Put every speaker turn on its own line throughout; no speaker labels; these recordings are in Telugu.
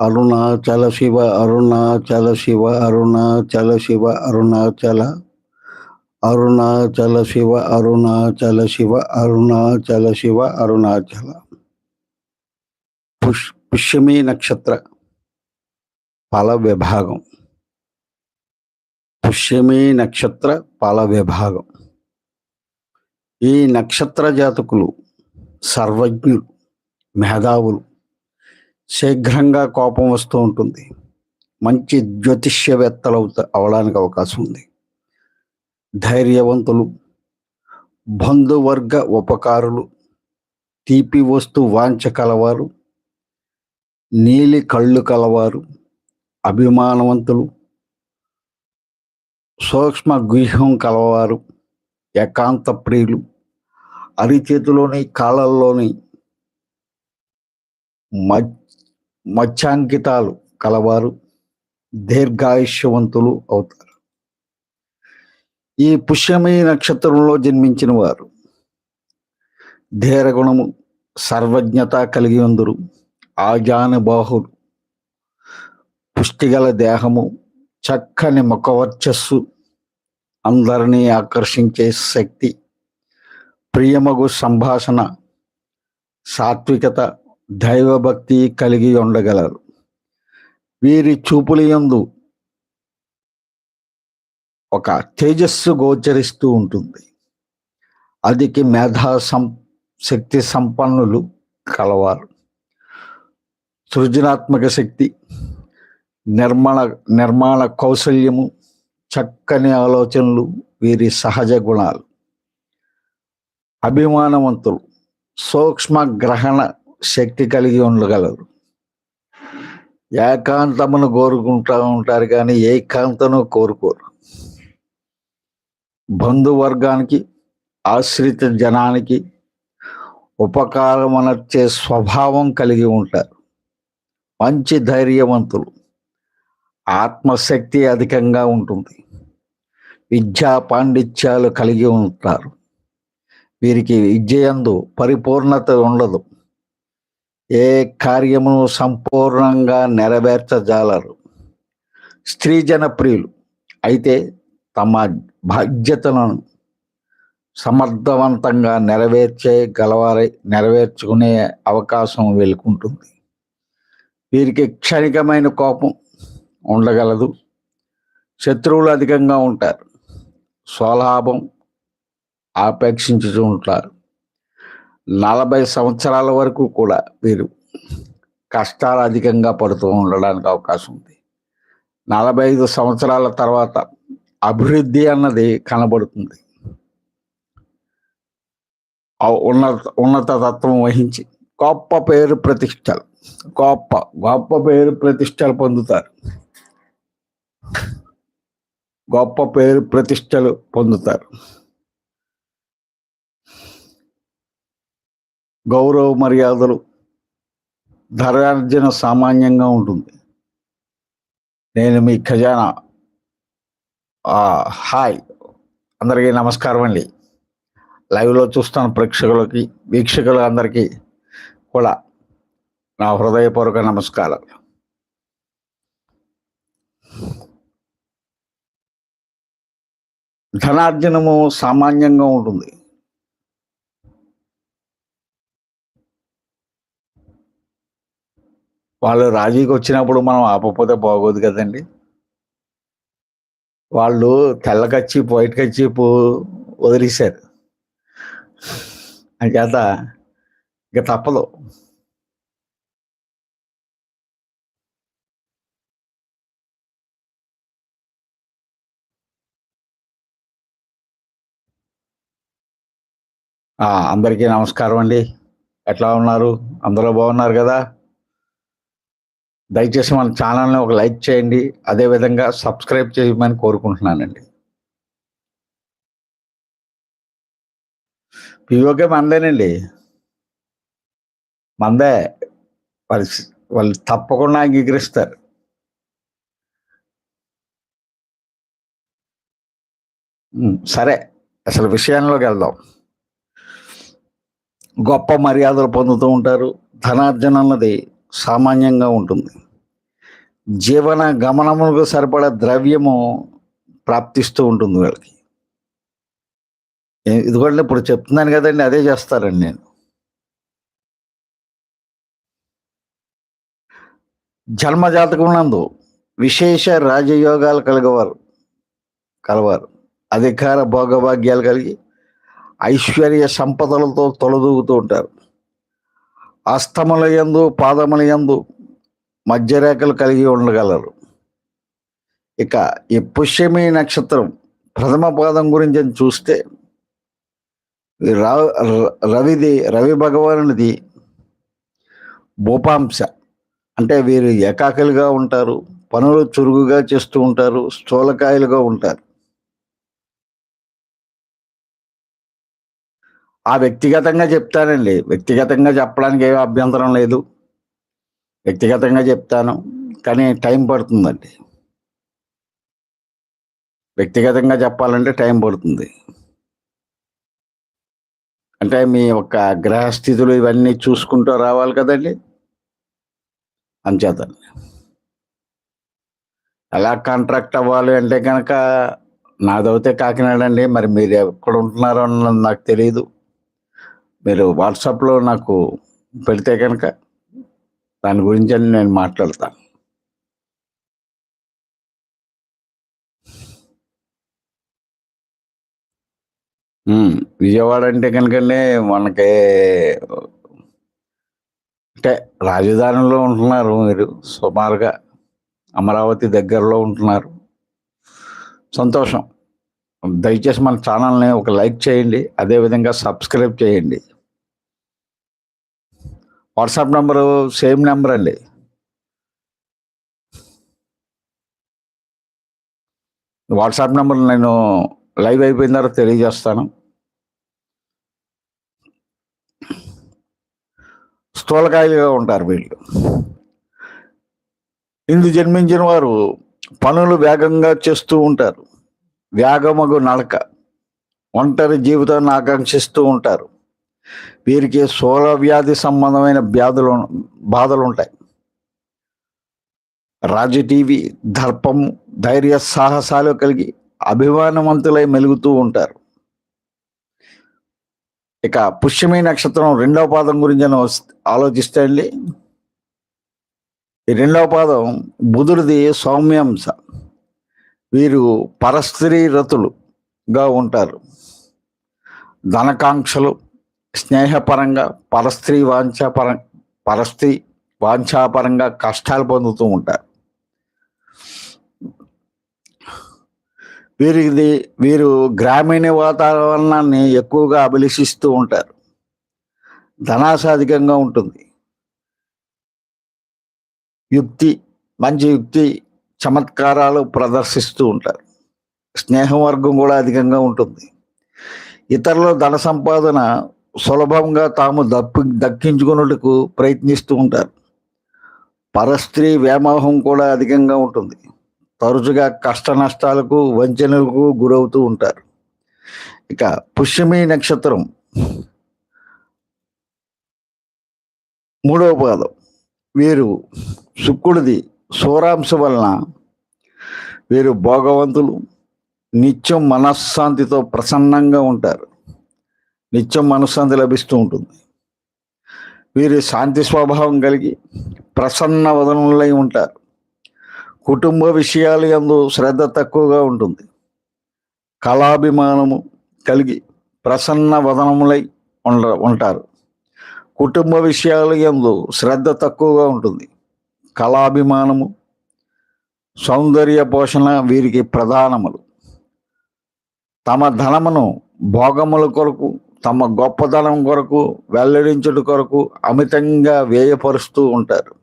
అరుణాచల శివ అరుణాచల శివ అరుణాచల శివ అరుణాచల అరుణాచల శివ అరుణాచల శివ అరుణాచల శివ అరుణాచల. పుష్ పుష్యమి నక్షత్ర ఫల విభాగం. పుష్యమి నక్షత్ర ఫల విభాగం. ఈ నక్షత్ర జాతకులు సర్వజ్ఞులు మేధావులు. శీఘ్రంగా కోపం వస్తూ ఉంటుంది. మంచి జ్యోతిష్యవేత్తలు అవుత అవడానికి అవకాశం ఉంది. ధైర్యవంతులు బంధువర్గ ఉపకారులు తీపి వస్తు వాంఛ కలవారు నీలి కళ్ళు కలవారు అభిమానవంతులు సూక్ష్మ గృహం కలవారు ఏకాంత ప్రియులు అరిచేతిలోని కాళ్ళల్లోని మత్స్యాంకితాలు కలవారు దీర్ఘాయుష్యవంతులు అవుతారు. ఈ పుష్యమి నక్షత్రంలో జన్మించిన వారు ధీరగుణము సర్వజ్ఞత కలిగి ఉందరు ఆజానుబాహులు పుష్టిగల దేహము చక్కని ముఖవర్చస్సు అందరినీ ఆకర్షించే శక్తి ప్రియమగు సంభాషణ సాత్వికత దైవభక్తి కలిగి ఉండగలరు. వీరి చూపులయందు ఒక తేజస్సు గోచరిస్తూ ఉంటుంది. అదికి మేధా సం శక్తి సంపన్నులు కలవారు. సృజనాత్మక శక్తి నిర్మాణ నిర్మాణ కౌశల్యము చక్కని ఆలోచనలు వీరి సహజ గుణాలు. అభిమానవంతులు సూక్ష్మ గ్రహణ శక్తి కలిగి ఉండగలరు. ఏకాంతమును కోరుకుంటూ ఉంటారు కానీ ఏకాంతను కోరుకోరు. బంధువర్గానికి ఆశ్రిత జనానికి ఉపకారమనర్చే స్వభావం కలిగి ఉంటారు. మంచి ధైర్యవంతులు. ఆత్మశక్తి అధికంగా ఉంటుంది. విద్యా పాండిత్యాలు కలిగి ఉంటారు. వీరికి విద్యయందు పరిపూర్ణత ఉండదు. ఏ కార్యమును సంపూర్ణంగా నెరవేర్చజాలరు. స్త్రీ జనప్రియులు. అయితే తమ బాధ్యతలను సమర్థవంతంగా నెరవేర్చే గలవారై నెరవేర్చుకునే అవకాశం వెలుకుంటుంది వీరికి క్షణికమైన కోపం ఉండగలదు. శత్రువులు అధికంగా ఉంటారు. స్వలాభం ఆపేక్షించుతూ ఉంటారు. నలభై సంవత్సరాల వరకు కూడా వీరు కష్టాలు అధికంగా పడుతూ ఉండడానికి అవకాశం ఉంది. నలభై ఐదు సంవత్సరాల తర్వాత అభివృద్ధి అన్నది కనబడుతుంది. ఉన్నత ఉన్నత తత్వం వహించి గొప్ప పేరు ప్రతిష్టలు గొప్ప గొప్ప పేరు ప్రతిష్టలు పొందుతారు. గొప్ప పేరు ప్రతిష్టలు పొందుతారు. గౌరవ మర్యాదలు ధరార్జన సామాన్యంగా ఉంటుంది. నేను మీ ఖజానా హాయ్ అందరికీ నమస్కారం అండి. లైవ్లో చూస్తున్న ప్రేక్షకులకి వీక్షకులు అందరికీ కూడా నా హృదయపూర్వక నమస్కారాలు. ధనార్జనము సామాన్యంగా ఉంటుంది. వాళ్ళు రాజీకి వచ్చినప్పుడు మనం ఆపకపోతే బాగోదు కదండి. వాళ్ళు తెల్లకచ్చి వైట్ కచ్చి వదిలేశారు. అంచేత ఇక తప్పదు. అందరికీ నమస్కారం అండి. ఎట్లా ఉన్నారు? అందరూ బాగున్నారు కదా? దయచేసి మన ఛానల్ని ఒక లైక్ చేయండి. అదేవిధంగా సబ్స్క్రైబ్ చేయమని కోరుకుంటున్నానండి. పిఓకే మందేనండి. మందే. వాళ్ళు వాళ్ళు తప్పకుండా అంగీకరిస్తారు. సరే. అసలు విషయంలోకి వెళ్దాం. గొప్ప మర్యాదలు పొందుతూ ఉంటారు. ధనార్జన అన్నది సామాన్యంగా ఉంటుంది. జీవన గమనములకు సరిపడా ద్రవ్యము ప్రాప్తిస్తూ ఉంటుంది వీళ్ళకి. ఏ- ఇదిగోండి ఇప్పుడు చెప్తున్నాను కదండి అదే చేస్తారండి నేను. జన్మజాతకం నందు విశేష రాజయోగాలు కలిగవారు కలవారు. అధికార భోగభాగ్యాలు కలిగి ఐశ్వర్య సంపదలతో తొలదూగుతూ ఉంటారు. అస్తములయందు యందు మధ్యరేఖలు కలిగి ఉండగలరు. ఇక ఈ పుష్యమి నక్షత్రం ప్రథమ పాదం గురించి చూస్తే రా- ర- రవిది రవి భగవానుడిది భూపాంశ. అంటే వీరు ఏకాకులుగా ఉంటారు పనులు చురుకుగా చేస్తూ ఉంటారు స్థూలకాయలుగా ఉంటారు. ఆ వ్యక్తిగతంగా చెప్తానండి. వ్యక్తిగతంగా చెప్పడానికి ఏం అభ్యంతరం లేదు. వ్యక్తిగతంగా చెప్తాను. కానీ టైం పడుతుందండి. వ్యక్తిగతంగా చెప్పాలంటే టైం పడుతుంది. అంటే మీ యొక్క గ్రహస్థితులు ఇవన్నీ చూసుకుంటూ రావాలి కదండి. అంచేత ఎలా కాంట్రాక్ట్ అవ్వాలి అంటే కనుక నాదవుతే కాకినాడ అండి. మరి మీరు ఎక్కడ ఉంటున్నారో అన్నది నాకు తెలియదు మీరు వాట్సాప్లో నాకు పెడితే కనుక దాని గురించి నేను మాట్లాడతాను. విజయవాడ అంటే కనుకండి మనకి అంటే రాజధానిలో ఉంటున్నారు మీరు. సుమారుగా అమరావతి దగ్గరలో ఉంటున్నారు. సంతోషం. దయచేసి మన ఛానల్ని ఒక లైక్ చేయండి. అదేవిధంగా సబ్స్క్రైబ్ చేయండి. వాట్సాప్ నెంబరు సేమ్ నెంబర్ అండి. వాట్సాప్ నెంబర్ నేను లైవ్ అయిపోయిన తర్వాత తెలియజేస్తాను. స్థూలకాయలుగా ఉంటారు వీళ్ళు. ఇందు జన్మించిన వారు పనులు వేగంగా చేస్తూ ఉంటారు. వేగమగు నడక ఒంటరి జీవితాన్ని ఆకాంక్షిస్తూ ఉంటారు. వీరికి సోల వ్యాధి సంబంధమైన వ్యాధులు బాధలు ఉంటాయి. రాజు టీవీ దర్పం ధైర్య సాహసాలు కలిగి అభిమానవంతులై మెలుగుతూ ఉంటారు. ఇక పుష్యమి నక్షత్రం రెండవ పాదం గురించి నేను ఆలోచిస్తే అండి. ఈ రెండవ పాదం బుధుడిది సౌమ్యాంశ. వీరు పరస్త్రీ రతులుగా ఉంటారు. ధనకాంక్షలు స్నేహపరంగా పరస్త్రీ వాంఛాపరం పరస్త్రీ వాంఛాపరంగా కష్టాలు పొందుతూ ఉంటారు. వీరిది వీరు గ్రామీణ వాతావరణాన్ని ఎక్కువగా అభిలషిస్తూ ఉంటారు. ధనాసాధికంగా ఉంటుంది. యుక్తి మంచి యుక్తి చమత్కారాలు ప్రదర్శిస్తూ ఉంటారు. స్నేహం వర్గం కూడా అధికంగా ఉంటుంది. ఇతరుల ధన సంపాదన సులభంగా తాము దప్పి దక్కించుకున్నట్టుకు ప్రయత్నిస్తూ ఉంటారు. పరస్త్రీ వ్యామోహం కూడా అధికంగా ఉంటుంది. తరచుగా కష్ట నష్టాలకు వంచనలకు గురవుతూ ఉంటారు. ఇక పుష్యమి నక్షత్రం. మూడవ పాదం. వీరు శుక్రుడిది సూరాంశ వలన వీరు భోగవంతులు. నిత్యం మనశ్శాంతితో ప్రసన్నంగా ఉంటారు. నిత్యం మనశ్శాంతి లభిస్తూ ఉంటుంది. వీరు శాంతి స్వభావం కలిగి ప్రసన్న వదనులై ఉంటారు. కుటుంబ విషయాలు యందు శ్రద్ధ తక్కువగా ఉంటుంది. కళాభిమానము కలిగి ప్రసన్న వదనములై ఉండ ఉంటారు. కుటుంబ విషయాలు యందు శ్రద్ధ తక్కువగా ఉంటుంది. కళాభిమానము సౌందర్య పోషణ వీరికి ప్రధానములు. తమ ధనమును భోగముల కొరకు తమ గొప్పదనం కొరకు వెల్లడించుట కొరకు అమితంగా వ్యయపరుస్తూ ఉంటారు.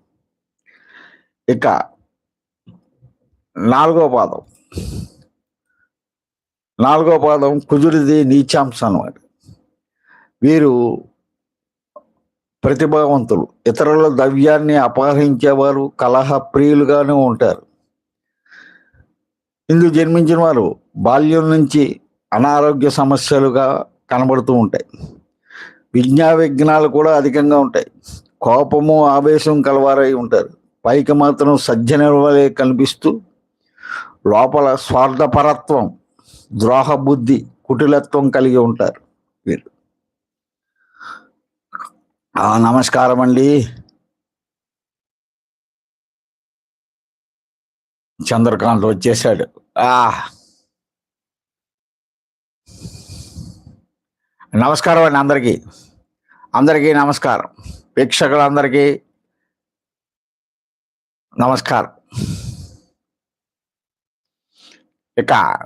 ఇక నాలుగో పాదం. నాలుగో పాదం కుజుడిది నీచాంశం వీరు ప్రతిభావంతులు. ఇతరుల ద్రవ్యాన్ని అపహరించేవారు కలహ ప్రియులుగానే ఉంటారు. ఇందు జన్మించిన వారు బాల్యం నుంచి అనారోగ్య సమస్యలుగా కనబడుతూ ఉంటాయి. విజ్ఞా విఘ్నాలు కూడా అధికంగా ఉంటాయి. కోపము ఆవేశం కలవారై ఉంటారు. పైకి మాత్రం సజ్జనవలే కనిపిస్తూ లోపల స్వార్థపరత్వం ద్రోహ బుద్ధి కుటిలత్వం కలిగి ఉంటారు వీరు నమస్కారం అండి. చంద్రకాంత్ వచ్చేసాడు ఆ. నమస్కారం అండి అందరికీ. అందరికీ నమస్కారం. వీక్షకులందరికీ నమస్కారం. ఇక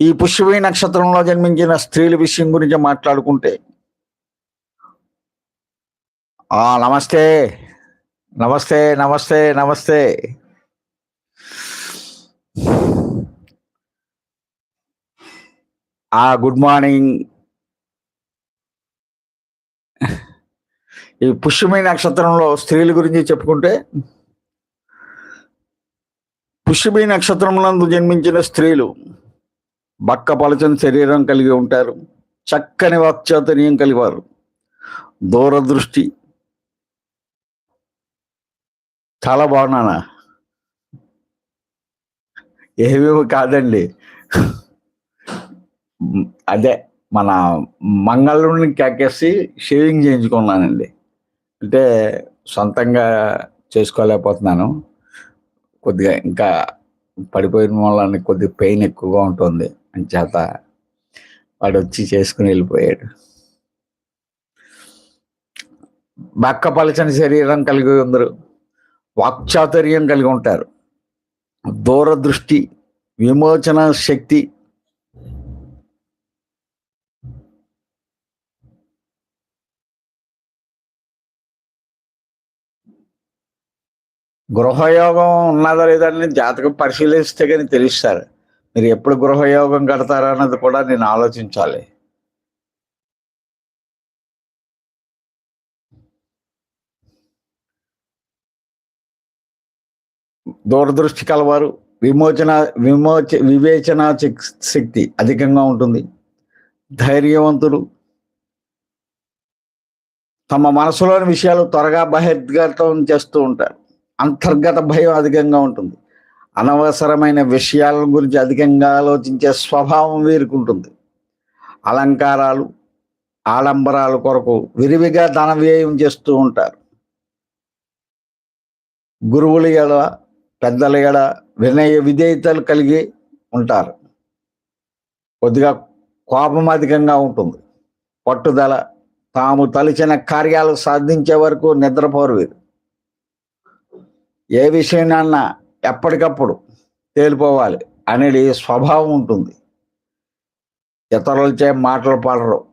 ఈ పుష్యమి నక్షత్రంలో జన్మించిన స్త్రీల విషయం గురించి మాట్లాడుకుంటే నమస్తే నమస్తే నమస్తే నమస్తే. ఆ గుడ్ మార్నింగ్. ఈ పుష్యమి నక్షత్రంలో స్త్రీల గురించి చెప్పుకుంటే పుష్యమి నక్షత్రమునందు జన్మించిన స్త్రీలు బక్క పలచని శరీరం కలిగి ఉంటారు చక్కని వాక్చాతనీయం కలివారు. దూరదృష్టి చాలా బాగున్నానా ఏమేమి కాదండి? అదే మన మంగళూరుని కేకేసి షేవింగ్ చేయించుకున్నానండి. అంటే సొంతంగా చేసుకోలేకపోతున్నాను. కొద్దిగా ఇంకా పడిపోయిన వల్ల కొద్దిగా పెయిన్ ఎక్కువగా ఉంటుంది. అని చేత వాడు వచ్చి చేసుకుని వెళ్ళిపోయాడు. బక్క పలచని శరీరం కలిగి ఉందరు. వాక్చాతుర్యం కలిగి ఉంటారు. దూరదృష్టి విమోచన శక్తి గృహయోగం ఉన్నదా లేదని జాతకం పరిశీలిస్తే కానీ తెలుస్తారు మీరు ఎప్పుడు గృహయోగం కడతారా అన్నది కూడా నేను ఆలోచించాలి. దూరదృష్టి కలవారు విమోచన విమోచ వివేచన శక్తి అధికంగా ఉంటుంది. ధైర్యవంతులు తమ మనసులోని విషయాలు త్వరగా బహిర్గతం చేస్తూ ఉంటారు. అంతర్గత భయం అధికంగా ఉంటుంది. అనవసరమైన విషయాల గురించి అధికంగా ఆలోచించే స్వభావం వీరికి ఉంటుంది అలంకారాలు ఆడంబరాల కొరకు విరివిగా ధన వ్యయం చేస్తూ ఉంటారు. గురువుల ఎడ పెద్దల ఎడ వినయ విధేయతలు కలిగి ఉంటారు. కొద్దిగా కోపం అధికంగా ఉంటుంది. పట్టుదల తాము తలిచిన కార్యాలు సాధించే వరకు నిద్రపోరు వీరు. ఏ విషయాన్న ఎప్పటికప్పుడు తేలిపోవాలి అనేది స్వభావం ఉంటుంది. ఇతరులచే మాటలు పడరు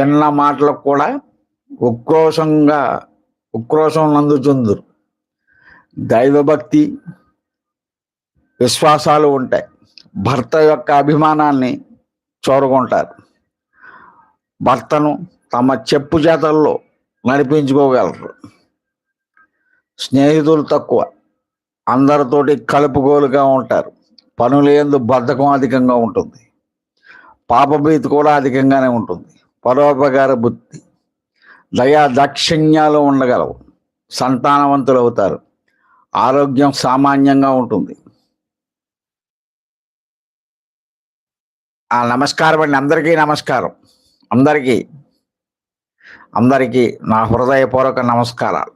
చిన్న మాటలకు కూడా ఉక్రోషంగా ఉక్రోషం నందుచుందురు. దైవభక్తి విశ్వాసాలు ఉంటాయి. భర్త యొక్క అభిమానాన్ని చూరగొంటారు. భర్తను తమ చెప్పు చేతల్లో నడిపించుకోగలరు. స్నేహితులు తక్కువ. అందరితోటి కలుపుగోలుగా ఉంటారు. పనులు ఎందు బద్ధకం అధికంగా ఉంటుంది. పాపభీతి కూడా అధికంగానే ఉంటుంది. పరోపకార బుద్ధి. దయా దాక్షిణ్యాలు ఉండగలవు. సంతానవంతులు అవుతారు ఆరోగ్యం సామాన్యంగా ఉంటుంది. ఆ నమస్కారం అండి. అందరికీ నమస్కారం. అందరికీ. అందరికీ నా హృదయపూర్వక నమస్కారాలు.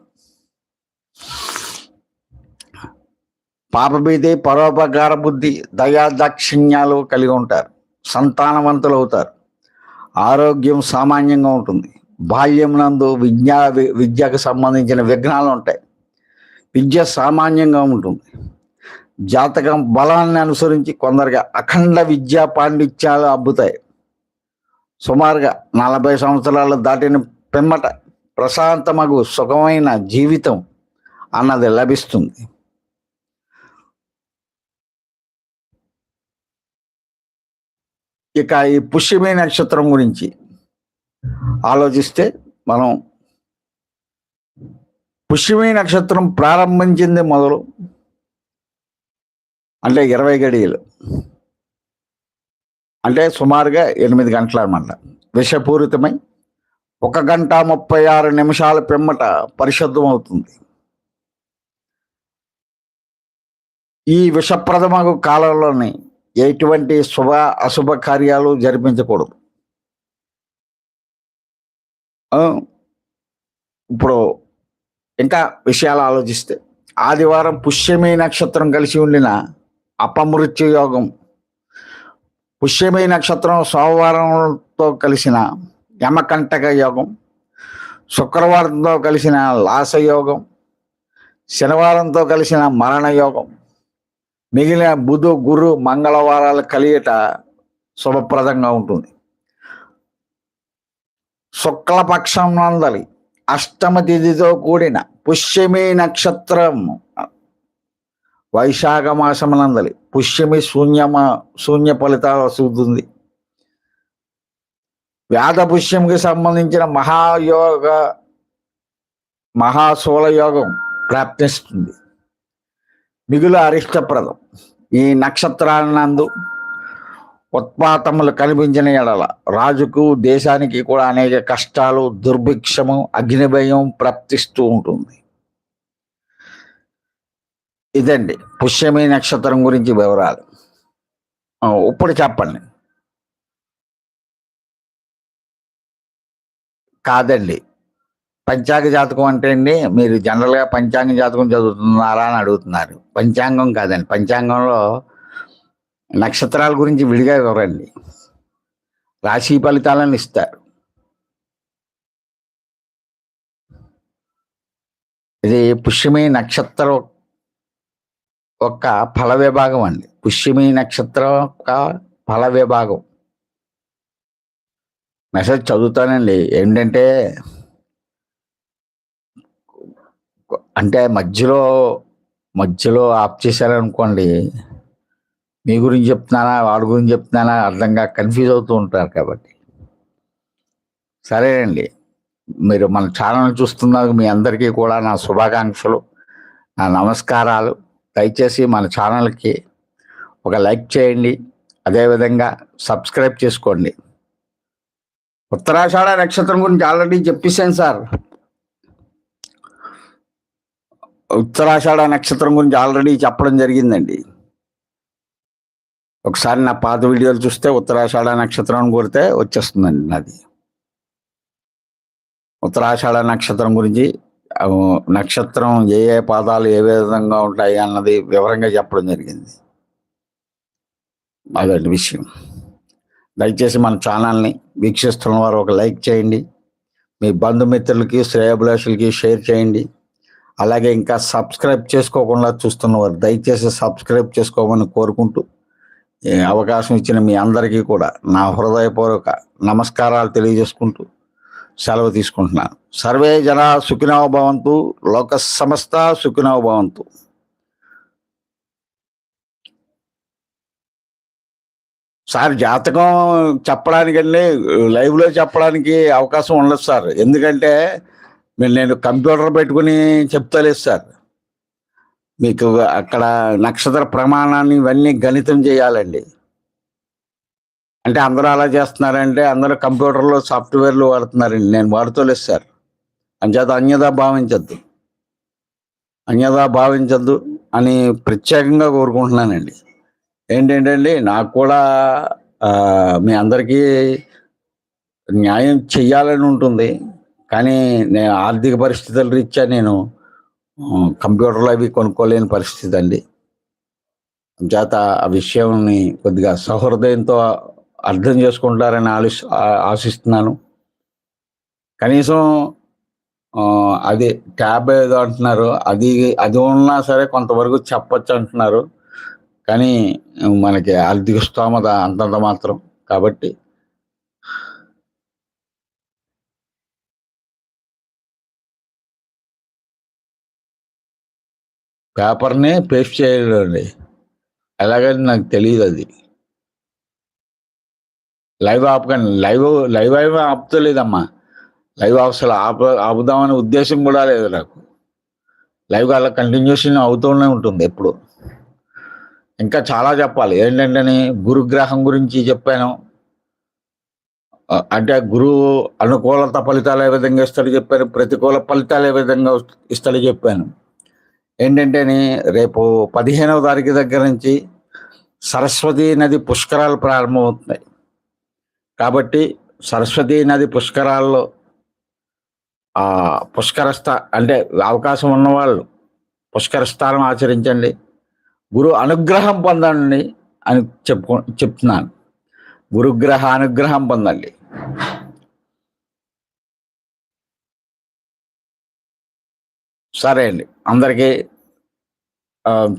పాపభీతి పరోపకార బుద్ధి దయా దాక్షిణ్యాలు కలిగి ఉంటారు. సంతానవంతులు అవుతారు. ఆరోగ్యం సామాన్యంగా ఉంటుంది. బాల్యం నందు విద్యా విద్యకు సంబంధించిన విఘ్నాలు ఉంటాయి. విద్య సామాన్యంగా ఉంటుంది. జాతకం బలాన్ని అనుసరించి కొందరికి అఖండ విద్యా పాండిత్యాలు అబ్బుతాయి. సుమారుగా నలభై సంవత్సరాలు దాటిన పిమ్మట ప్రశాంతమగు సుఖమైన జీవితం అన్నది లభిస్తుంది. ఇక ఈ పుష్యమి నక్షత్రం గురించి ఆలోచిస్తే మనం పుష్యమి నక్షత్రం ప్రారంభించింది మొదలు అంటే ఇరవై గడియలు. అంటే సుమారుగా ఎనిమిది గంటలు అనమాట విషపూరితమై ఒక గంట ముప్పై ఆరు నిమిషాల పిమ్మట పరిశుద్ధం అవుతుంది ఈ విషప్రదమగు కాలంలోని ఎటువంటి శుభ అశుభ కార్యాలు జరిపించకూడదు. ఇప్పుడు ఇంకా విషయాలు ఆలోచిస్తే ఆదివారం పుష్యమి నక్షత్రం కలిసి ఉండిన అపమృత్యు యోగం పుష్యమి నక్షత్రం సోమవారంతో కలిసిన యమకంటక యోగం శుక్రవారంతో కలిసిన లాస యోగం శనివారంతో కలిసిన మరణ యోగం మిగిలిన బుధు గురు మంగళవారాల కలియట శుభప్రదంగా ఉంటుంది. శుక్లపక్షం నందలి అష్టమ తిథితో కూడిన పుష్యమి నక్షత్రం. వైశాఖ మాసం నందలి పుష్యమి శూన్యమ శూన్య ఫలితాలు వస్తుంది. వ్యాధ పుష్యంకి సంబంధించిన మహాయోగ మహాశూల యోగం ప్రాప్తిస్తుంది. మిగులు అరిష్టప్రదం. ఈ నక్షత్రానందు ఉత్పాతములు కనిపించిన ఎడల రాజుకు దేశానికి కూడా అనేక కష్టాలు దుర్భిక్షము అగ్నిభయం ప్రాప్తిస్తూ ఉంటుంది. ఇదండి పుష్యమి నక్షత్రం గురించి వివరాలు. ఇప్పుడు చెప్పండి. కాదండి. పంచాంగ జాతకం అంటే అండి మీరు జనరల్గా పంచాంగ జాతకం చదువుతున్నారా అని అడుగుతున్నారు. పంచాంగం కాదండి. పంచాంగంలో నక్షత్రాల గురించి విడిగా ఇవ్వరండి రాశి ఫలితాలను ఇస్తారు. ఇది పుష్యమి నక్షత్రం యొక్క ఫల విభాగం అండి. పుష్యమి నక్షత్రం యొక్క ఫల విభాగం. మెసేజ్ చదువుతానండి. ఏంటంటే అంటే మధ్యలో మధ్యలో ఆఫ్ చేశారనుకోండి మీ గురించి చెప్తున్నానా వాడి గురించి చెప్తున్నానా అర్థంగా కన్ఫ్యూజ్ అవుతూ ఉంటారు కాబట్టి. సరేనండి. మీరు మన ఛానల్ చూస్తున్నారు మీ అందరికీ కూడా నా శుభాకాంక్షలు నా నమస్కారాలు. దయచేసి మన ఛానల్కి ఒక లైక్ చేయండి. అదేవిధంగా సబ్స్క్రైబ్ చేసుకోండి. ఉత్తరాషాఢ నక్షత్రం గురించి ఆల్రెడీ చెప్పేశాను సార్. ఉత్తరాషాఢ నక్షత్రం గురించి ఆల్రెడీ చెప్పడం జరిగిందండి. ఒకసారి నా పాత వీడియోలు చూస్తే ఉత్తరాషాఢ నక్షత్రం కోరితే వచ్చేస్తుందండి నాది. ఉత్తరాషాఢ నక్షత్రం గురించి నక్షత్రం ఏ ఏ పాదాలు ఏ విధంగా ఉంటాయి అన్నది వివరంగా చెప్పడం జరిగింది. అదండి విషయం. దయచేసి మన ఛానల్ని వీక్షిస్తున్న వారు ఒక లైక్ చేయండి. మీ బంధుమిత్రులకి శ్రేయభిలాషులకి షేర్ చేయండి. అలాగే ఇంకా సబ్స్క్రైబ్ చేసుకోకుండా చూస్తున్నవారు దయచేసి సబ్స్క్రైబ్ చేసుకోమని కోరుకుంటూ అవకాశం ఇచ్చిన మీ అందరికీ కూడా నా హృదయపూర్వక నమస్కారాలు తెలియజేసుకుంటూ సెలవు తీసుకుంటున్నాను. సర్వే జన సుఖినవ భవంతు లోక సమస్త సుఖినవ భవంతు. సార్ జాతకం చెప్పడానికంటే లైవ్లో చెప్పడానికి అవకాశం ఉండదు సార్. ఎందుకంటే మీరు నేను కంప్యూటర్ పెట్టుకుని చెప్తలేదు సార్. మీకు అక్కడ నక్షత్ర ప్రమాణాన్ని ఇవన్నీ గణితం చేయాలండి. అంటే అందరూ అలా చేస్తున్నారంటే అందరూ కంప్యూటర్లో సాఫ్ట్వేర్లు వాడుతున్నారండి. నేను వాడుతోలేదు సార్. అంచేత అన్యదా భావించద్దు. అన్యదా భావించద్దు అని ప్రత్యేకంగా కోరుకుంటున్నానండి. ఏంటంటే నాకు కూడా మీ అందరికీ న్యాయం చెయ్యాలని ఉంటుంది. కానీ నేను ఆర్థిక పరిస్థితుల రీత్యా నేను కంప్యూటర్లు అవి కొనుక్కోలేని పరిస్థితి అండి. చేత ఆ విషయాన్ని కొద్దిగా సహృదయంతో అర్థం చేసుకుంటారని ఆలోచ ఆ- ఆశిస్తున్నాను. కనీసం అది ట్యాబ్ ఏదో అంటున్నారు అది అది ఉన్నా సరే కొంతవరకు చెప్పచ్చు అంటున్నారు. కానీ మనకి ఆర్థిక స్తోమత అంతంత మాత్రం. కాబట్టి పేపర్ని పేస్ట్ చేయాలండి ఎలాగని నాకు తెలియదు అది. లైవ్ ఆపకండి. లైవ్ లైవ్ అవి ఆపుతలేదమ్మా. లైవ్ అసలు ఆప ఆపుదామనే ఉద్దేశం కూడా లేదు నాకు. లైవ్ అలా కంటిన్యూషన్ అవుతూనే ఉంటుంది ఎప్పుడు. ఇంకా చాలా చెప్పాలి. ఏంటంటే గురుగ్రహం గురించి చెప్పాను. అంటే గురువు అనుకూలత ఫలితాలు ఏ విధంగా ఇస్తాడు చెప్పాను. ప్రతికూల ఫలితాలు ఏ విధంగా ఇస్తాడు చెప్పాను. ఏంటంటేని రేపు పదిహేనవ తారీఖు దగ్గర నుంచి సరస్వతి నది పుష్కరాలు ప్రారంభమవుతున్నాయి. కాబట్టి సరస్వతి నది పుష్కరాల్లో పుష్కరస్థ పుష్కర స్థా అంటే అవకాశం ఉన్నవాళ్ళు పుష్కర స్థానం ఆచరించండి. గురు అనుగ్రహం పొందండి అని చెప్పుకో చెప్తున్నాను. గురుగ్రహ అనుగ్రహం పొందండి. సరే అండి. అందరికీ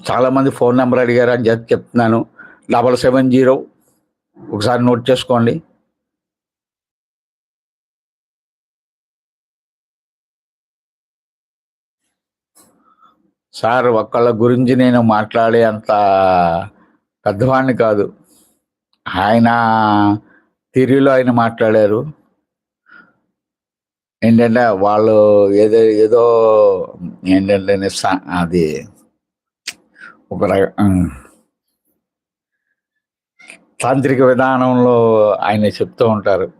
చాలామంది ఫోన్ నెంబర్ అడిగారు అని చెప్పి చెప్తున్నాను. డబల్ సెవెన్ జీరో ఒకసారి నోట్ చేసుకోండి. సార్ ఒక్కళ్ళ గురించి నేను మాట్లాడే అంత పెద్దవాడిని కాదు. ఆయన తిరిగిలో ఆయన మాట్లాడారు. ఏంటంటే వాళ్ళు ఏదో ఏదో ఏంటంటే అది ఒక రక- తాంత్రిక విధానంలో ఆయన చెప్తూ ఉంటారు.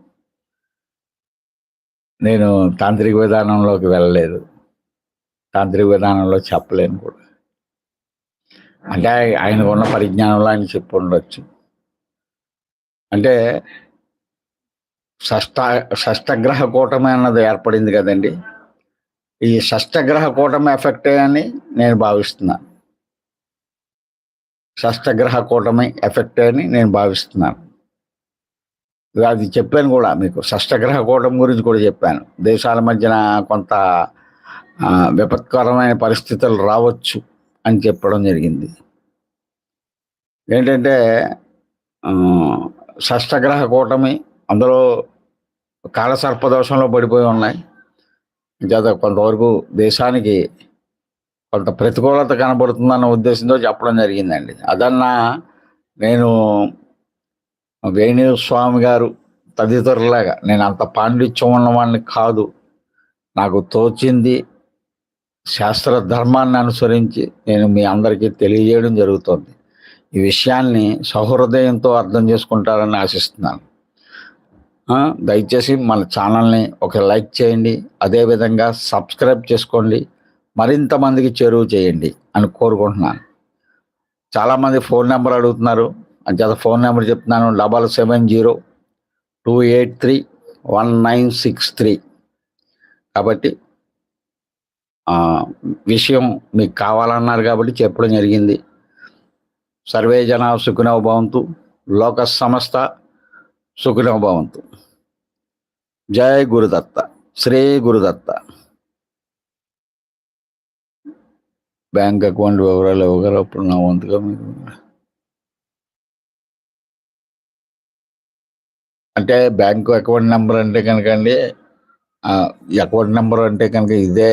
నేను తాంత్రిక విధానంలోకి వెళ్ళలేదు. తాంత్రిక విధానంలో చెప్పలేను కూడా. అంటే ఆయనకున్న పరిజ్ఞానంలో ఆయన చెప్పు ఉండొచ్చు అంటే షష్ట షష్టగ్రహ కూటమి అన్నది ఏర్పడింది కదండి. ఈ షష్టగ్రహ కూటమి ఎఫెక్టే అని నేను భావిస్తున్నాను షష్టగ్రహ కూటమి ఎఫెక్టే అని నేను భావిస్తున్నాను అది చెప్పాను కూడా మీకు. షష్టగ్రహ కూటమి గురించి కూడా చెప్పాను. దేశాల మధ్యన కొంత విపత్కరమైన పరిస్థితులు రావచ్చు అని చెప్పడం జరిగింది. ఏంటంటే షష్టగ్రహ కూటమి అందులో కాలసర్పదోషంలో పడిపోయి ఉన్నాయి. చేత కొంతవరకు దేశానికి కొంత ప్రతికూలత కనబడుతుందన్న ఉద్దేశంతో చెప్పడం జరిగిందండి. అదన్నా నేను వేణు స్వామి గారు తదితరులాగా నేను అంత పాండిత్యం ఉన్నవాడిని కాదు. నాకు తోచింది శాస్త్ర ధర్మాన్ని అనుసరించి నేను మీ అందరికీ తెలియజేయడం జరుగుతుంది. ఈ విషయాన్ని సహృదయంతో అర్థం చేసుకుంటారని ఆశిస్తున్నాను. దయచేసి మన ఛానల్ని ఒక లైక్ చేయండి అదేవిధంగా సబ్స్క్రైబ్ చేసుకోండి మరింత మందికి చేరువ చేయండి అని కోరుకుంటున్నాను. చాలామంది ఫోన్ నెంబర్ అడుగుతున్నారు. అంచేత ఫోన్ నెంబర్ చెప్తున్నాను double seven zero two eight three one nine six three. కాబట్టి విషయం మీకు కావాలన్నారు కాబట్టి చెప్పడం జరిగింది. సర్వే జన సుఖినో భవంతు. లోక సంస్థ సుఖినో భవంతు జయ గురుదత్త శ్రీ గురుదత్త. బ్యాంక్ అకౌంట్ వివరాలు ఇవ్వగలప్పుడు నా వంతుగా మీకు. అంటే బ్యాంకు అకౌంట్ నెంబర్ అంటే కనుక అండి ఈ అకౌంట్ నెంబర్ అంటే కనుక ఇదే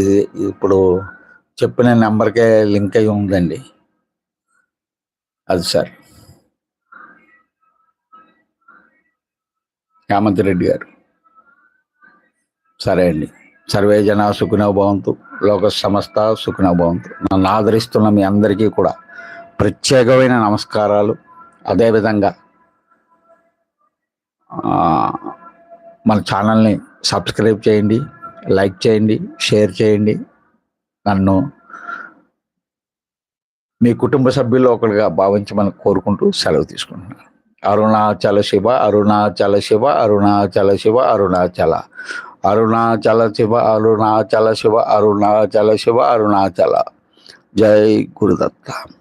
ఇది ఇప్పుడు చెప్పిన నెంబర్కే లింక్ అయి ఉందండి. అది సార్. హేమంత్ రెడ్డి గారు. సరే అండి. సర్వే జన సుఖనభవంతు లోక సమస్త సుఖినో భవంతు. నన్ను ఆదరిస్తున్న మీ అందరికీ కూడా ప్రత్యేకమైన నమస్కారాలు. అదేవిధంగా మన ఛానల్ని సబ్స్క్రైబ్ చేయండి లైక్ చేయండి షేర్ చేయండి. నన్ను మీ కుటుంబ సభ్యుల్లో ఒకరిగా భావించమని కోరుకుంటూ సెలవు తీసుకుంటున్నాను. అరుణాచల శివ అరుణాచల శివ అరుణాచల శివ అరుణాచల. అరుణాచల శివ అరుణాచల శివ అరుణాచల శివ అరుణాచల. జై గురుదత్త.